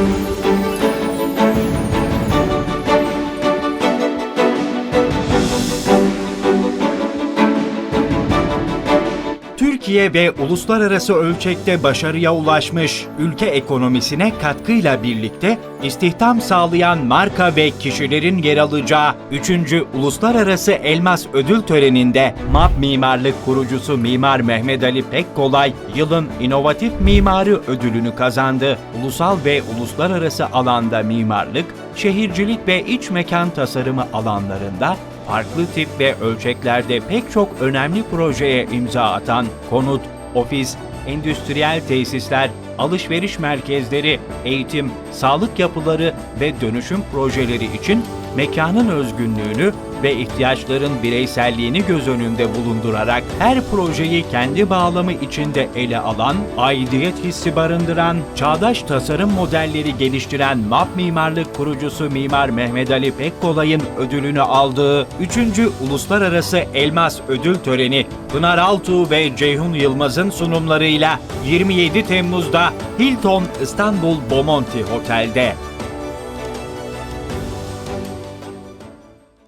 Thank you. Türkiye ve uluslararası ölçekte başarıya ulaşmış, ülke ekonomisine katkıyla birlikte istihdam sağlayan marka ve kişilerin yer alacağı 3. Uluslararası Elmas Ödül Töreni'nde MAP Mimarlık kurucusu Mimar Mehmet Ali Pekkolay yılın inovatif mimarı ödülünü kazandı. Ulusal ve uluslararası alanda mimarlık, şehircilik ve iç mekan tasarımı alanlarında farklı tip ve ölçeklerde pek çok önemli projeye imza atan konut, ofis, endüstriyel tesisler, alışveriş merkezleri, eğitim, sağlık yapıları ve dönüşüm projeleri için mekanın özgünlüğünü ve ihtiyaçların bireyselliğini göz önünde bulundurarak her projeyi kendi bağlamı içinde ele alan, aidiyet hissi barındıran, çağdaş tasarım modelleri geliştiren MAP Mimarlık kurucusu Mimar Mehmet Ali Pekkolay'ın ödülünü aldığı 3. Uluslararası Elmas Ödül Töreni Pınar Altuğ ve Ceyhun Yılmaz'ın sunumlarıyla 27 Temmuz'da Hilton İstanbul Bomonti Otel'de